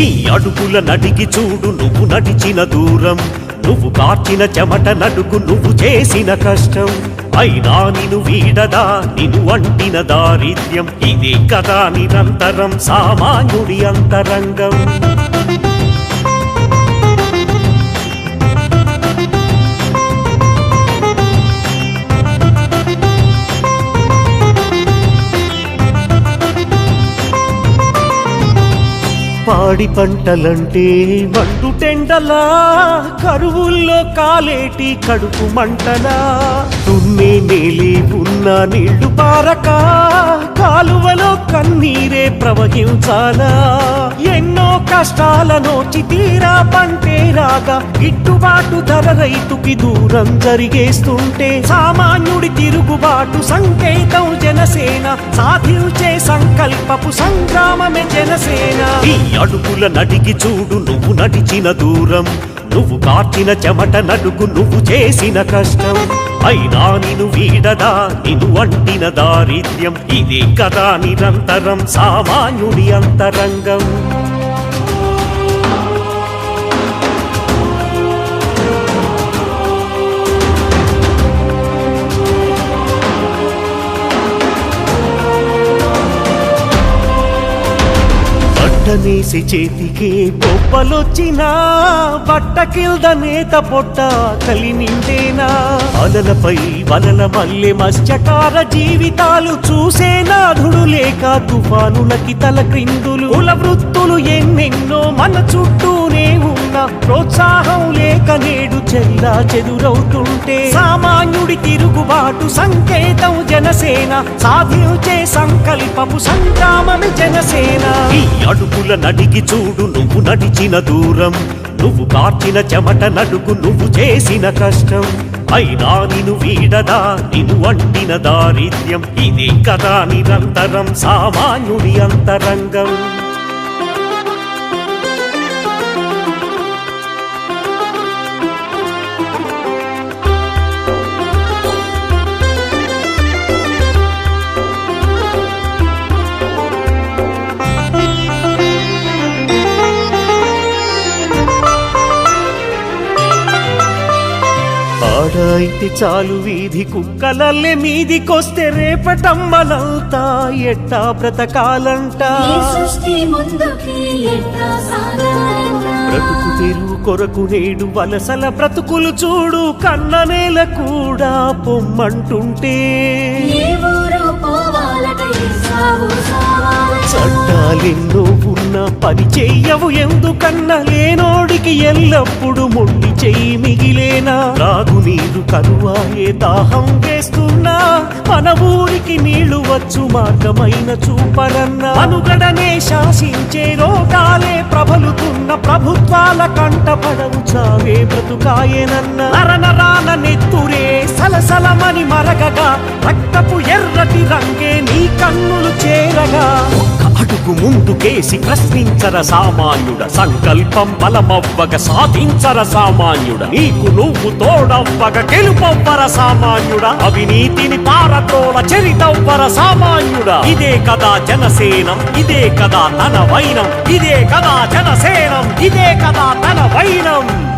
నీ అడుగుల నడిగి చూడు నువ్వు నడిచిన దూరం. నువ్వు కార్చిన చెమట నడుగు నువ్వు చేసిన కష్టం. అయినా నిను వీడదా నిను అంటిన దారిద్ర్యం. ఇదే కదా నిరంతరం సామాన్యుడి అంతరంగం. పాడి పంటలంటే మండు టెండలా కరువుల్లో కాలేటి కడుపు మంటలా. తుమ్మే నేలే ఉన్న నీళ్ళు పారక కాలువలో కన్నీరే ప్రవహించాలా? ఎన్నో కష్టాల నోచి తీరా పంటే రాగా గిట్టుబాటు ధర రైతుకి దూరం జరిగేస్తుంటే సామాన్యుడి తిరుగుబాటు సంకేతం జనసేన సాధించే సంకల్పపు సంగ్రామమే జనసేన. ఈ అడుగుల నడిగి చూడు నువ్వు నడిచిన దూరం. నువ్వు కార్చిన చెమట నడుగు నువ్వు చేసిన కష్టం. అయినా నిను వీడదా నిను అంటిన దారిద్ర్యం. ఇది కదా నిరంతరం సామాన్యుడి అంతరంగం. బట్టనేసి చేతికి పొప్పలొచ్చినా బట్ట కింద నేత పొట్ట కలి నిండేనా? అలలపై వలల మల్లె మత్స్యకార జీవితాలు చూసేనా? తుఫానులకి తల క్రిందులు కుల వృత్తులు ఎన్నెన్నో మన చుట్టూనే ఉన్న ప్రోత్సాహం లేక నేడు చెల్లా చెదురవుతుంటే. సామాన్యుడి తిరుగుబాటు సంకేతం జనసేన. సాధించే సంకల్పపు సంగ్రామమే జనసేన. ఈ అడుగుల నడిగి చూడు నువ్వు నడిచిన దూరం. నువ్వు కార్చిన చెమట నడుగు నువ్వు చేసిన కష్టం. అయినా నిను వీడదా నిను అంటిన దారిద్ర్యం. ఇదే కదా నిరంతరం సామాన్యుడి అంతరంగం. ఆడైతే చాలు వీధి కుక్కలల్లే మీదికొస్తే రేపటమ్మలంతా ఎట్టా బ్రతకాలంట. బ్రతుకు తెరువు కొరకు నేడు వలసల బ్రతుకులు చూడు కన్న నేల కూడా పొమ్మంటుంటే. చట్టాలెన్నో ఉన్న పని చెయ్యవు ఎందుకన్నా లేనోడికి ఎల్లప్పుడు మొండి చెయ్యి మిగిలేనా? నీరు కరువాయే దాహం వేస్తున్నా? మన ఊరికి నీళ్ళు వచ్చు మార్గమైన చూపరన్నా అనుగడనే శాసించే రోగాలే ప్రబలుతున్న ప్రభుత్వాల కంటపడవు చావే బ్రతుకాయేనన్న. నరనరాన నెత్తురే సలసలమని మరగగా రక్తపు ఎర్రటి రంగే నీ కన్నులు చేరగా. ఒక్క అడుగు ముందుకేసి ప్రశ్నించర సామాన్యుడ. సంకల్పం బలమవ్వగ సాధించర సామాన్యుడ. నీకు నువ్వు తోడవ్వగ గెలుపవ్వర సామాన్యుడ. అవినీతిని పారతోల చరితవ్వర సామాన్యుడ. ఇదే కదా జనసేనం ఇదే కదా తన వైనం ఇదే కదా జనసేనం ఇదే కదా తన వైనం.